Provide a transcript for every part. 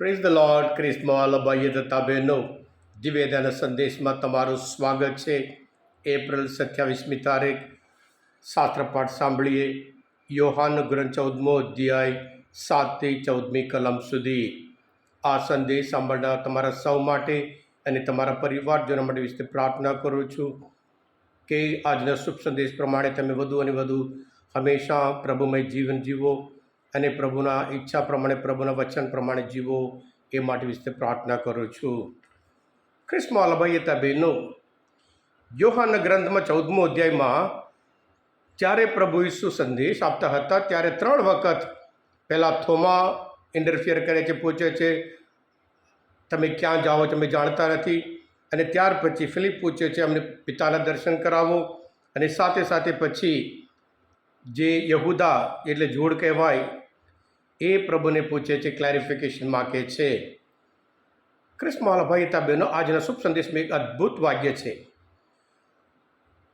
Praise the lord ક્રિસ્મોલ ભાઈએ તથા બહેનો દિવેદાના સંદેશમાં તમારું સ્વાગત છે એપ્રિલ સત્યાવીસમી તારીખ શાસ્ત્રપાઠ સાંભળીએ યોહાન ગ્રંથ ચૌદમો અધ્યાય સાતથી ચૌદમી કલમ સુધી આ સંદેશ સાંભળનાર તમારા સૌ માટે અને તમારા પરિવારજનો માટે વિશે પ્રાર્થના કરું છું કે આજના શુભ સંદેશ પ્રમાણે તમે વધુ અને વધુ હંમેશા પ્રભુમય જીવન જીવો અને પ્રભુના ઈચ્છા પ્રમાણે, પ્રભુના વચન પ્રમાણે જીવો એ માટે વિશે પ્રાર્થના કરું છું. ખ્રિસ્મા અલભાઈ બહેનો યોહાન ગ્રંથમાં ચૌદમો અધ્યાયમાં જ્યારે પ્રભુ ઈસુ સંદેશ આપતા હતા, ત્યારે ત્રણ વખત પહેલાં થોમા ઇન્ટરફિયર કરે છે, પૂછે છે, તમે ક્યાં જાઓ તમે જાણતા નથી. અને ત્યાર પછી ફિલિપ પૂછે છે, અમને પિતાના દર્શન કરાવો. અને સાથે સાથે પછી જે યહુદા એટલે જોડ કહેવાય એ પ્રભુને પૂછે છે ક્લેરિફિકેશન માગે છે ક્રિસ્માલ ભાઈ બહેનો, આજના શુભ સંદેશમાં એક અદ્ભુત વાક્ય છે.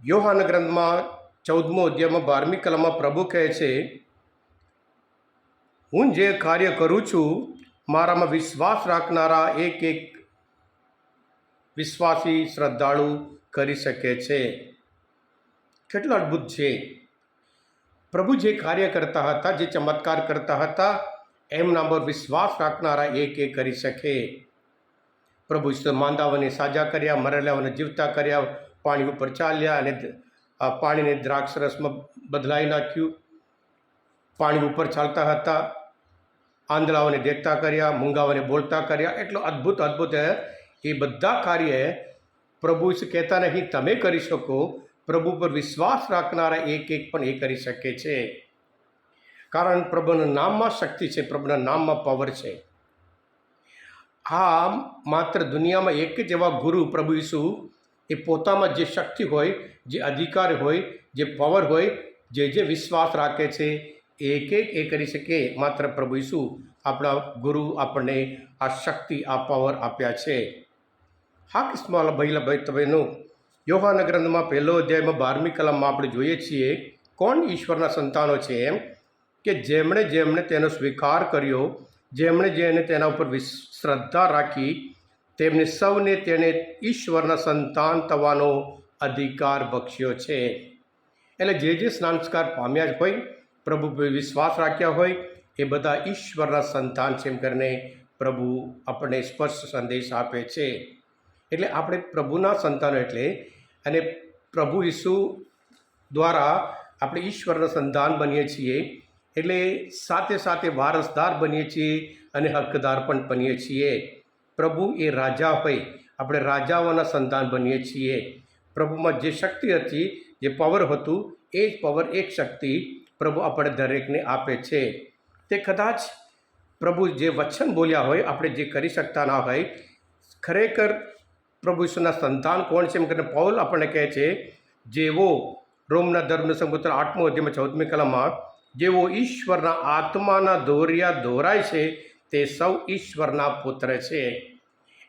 યોહાન ગ્રંથમાં ચૌદમો અધ્યાયમાં બારમી કલમમાં પ્રભુ કહે છે, હું જે કાર્ય કરું છું, મારામાં વિશ્વાસ રાખનારા એક એક વિશ્વાસી શ્રદ્ધાળુ કરી શકે છે. કેટલો અદ્ભુત છે. પ્રભુ જે કાર્ય કરતા હતા, જે ચમત્કાર કરતા હતા, એમના પર વિશ્વાસ રાખનારા એક એક કરી શકે. પ્રભુ માંદાઓને સાજા કર્યા મરેલાઓને જીવતા કર્યા, પાણી ઉપર ચાલ્યા અને પાણીને દ્રાક્ષ રસમાં બદલાઈ નાખ્યું. પાણી ઉપર ચાલતા હતા, આંધળાઓને દેખતા કર્યા, મૂંગાઓને બોલતા કર્યા. એટલો અદ્ભુત અદ્ભુત એ બધા કાર્ય પ્રભુ કહેતા નહીં, તમે કરી શકો પ્રભુ પર વિશ્વાસ રાખનારા એક એક પણ એ કરી શકે છે. કારણ પ્રભુના નામમાં શક્તિ છે, પ્રભુના નામમાં પાવર છે. આ માત્ર દુનિયામાં એક જ એવા ગુરુ પ્રભુ ઈસુ એ પોતામાં જે શક્તિ હોય, જે અધિકાર હોય, જે પાવર હોય, જે જે વિશ્વાસ રાખે છે, એક એક એ કરી શકે. માત્ર પ્રભુ ઈસુ આપણા ગુરુ આપણને આ શક્તિ, આ પાવર આપ્યા છે. હા, કિસ્માલ ભૈલા ભાઈ તવેનું યોહાન ગ્રંથમાં પહેલો અધ્યાયમાં બારમી કલમમાં આપણે જોઈએ છીએ, કોણ ઈશ્વરના સંતાનો છે એમ? કે જેમણે જેમણે તેનો સ્વીકાર કર્યો, જેમણે જેને તેના ઉપર શ્રદ્ધા રાખી, તેમને સૌને તેણે ઈશ્વરના સંતાન થવાનો અધિકાર બક્ષ્યો છે. એટલે જે જે સ્નાનસ્કાર પામ્યા હોય, પ્રભુ વિશ્વાસ રાખ્યા હોય, એ બધા ઈશ્વરના સંતાન છે એમ કરીને પ્રભુ આપણને સ્પષ્ટ સંદેશ આપે છે. એટલે આપણે પ્રભુના સંતાનો એટલે અને પ્રભુ ઈસુ દ્વારા આપણે ઈશ્વરનું સંતાન બનીએ છીએ, એટલે સાથે સાથે વારસદાર બનીએ છીએ અને હકદાર પણ બનીએ છીએ. પ્રભુ એ રાજા હોય, આપણે રાજાઓના સંતાન બનીએ છીએ. પ્રભુમાં જે શક્તિ હતી, જે પાવર હતું, એ જ પાવર એક શક્તિ પ્રભુ આપણે દરેકને આપે છે. તે કદાચ પ્રભુ જે વચન બોલ્યા હોય, આપણે જે કરી શકતા ના હોય, ખરેખર પ્રભુ ઈશ્વરના સંતાન કોણ છે એમ કરીને પૌલ આપણને કહે છે જેવો રોમના ધર્મ સંગુત્ર આઠમો અધ્યાયમાં ચૌદમી કલામાં જેવો ઈશ્વરના આત્માના દોર્યા દોરાય છે, તે સૌ ઈશ્વરના પુત્ર છે.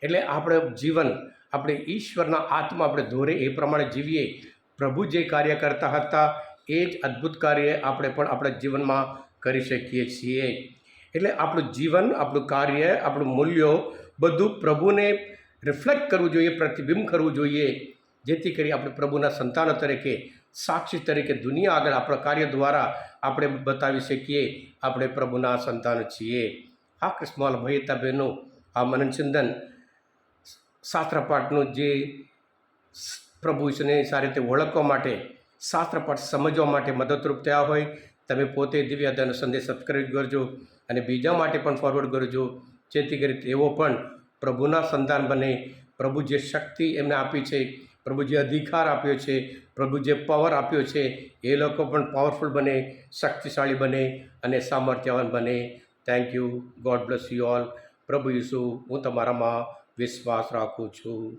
એટલે આપણે જીવન, આપણે ઈશ્વરના આત્મા આપણે દોરે એ પ્રમાણે જીવીએ. પ્રભુ જે કાર્ય કરતા હતા, એ જ અદ્ભુત કાર્ય આપણે પણ આપણા જીવનમાં કરી શકીએ છીએ. એટલે આપણું જીવન, આપણું કાર્ય, આપણું મૂલ્યો બધું પ્રભુને રિફ્લેક્ટ કરવું જોઈએ, પ્રતિબિંબ કરવું જોઈએ, જેથી કરી આપણે પ્રભુના સંતાનો તરીકે, સાક્ષી તરીકે દુનિયા આગળ આપણા કાર્ય દ્વારા આપણે બતાવી શકીએ, આપણે પ્રભુના સંતાન છીએ. આ ભયતા બહેનો, આ મનનચંદન શાસ્ત્રપાઠનું જે પ્રભુ ઈશ્વરને સારી રીતે ઓળખવા માટે, શાસ્ત્રપાઠ સમજવા માટે મદદરૂપ થયા હોય, તમે પોતે દિવ્યાદાનો સંદેશ સબસ્ક્રાઈબ કરજો અને બીજા માટે પણ ફોરવર્ડ કરજો, જેથી કરી તેઓ પણ પ્રભુના સંતાન બને. પ્રભુ જે શક્તિ એમને આપી છે, પ્રભુ જે અધિકાર આપ્યો છે, પ્રભુ જે પાવર આપ્યો છે, એ લોકો પણ પાવરફુલ બને, શક્તિશાળી બને અને સામર્થ્યવાન બને. Thank you God bless you all પ્રભુ ઈસુ, હું તમારામાં વિશ્વાસ રાખું છું.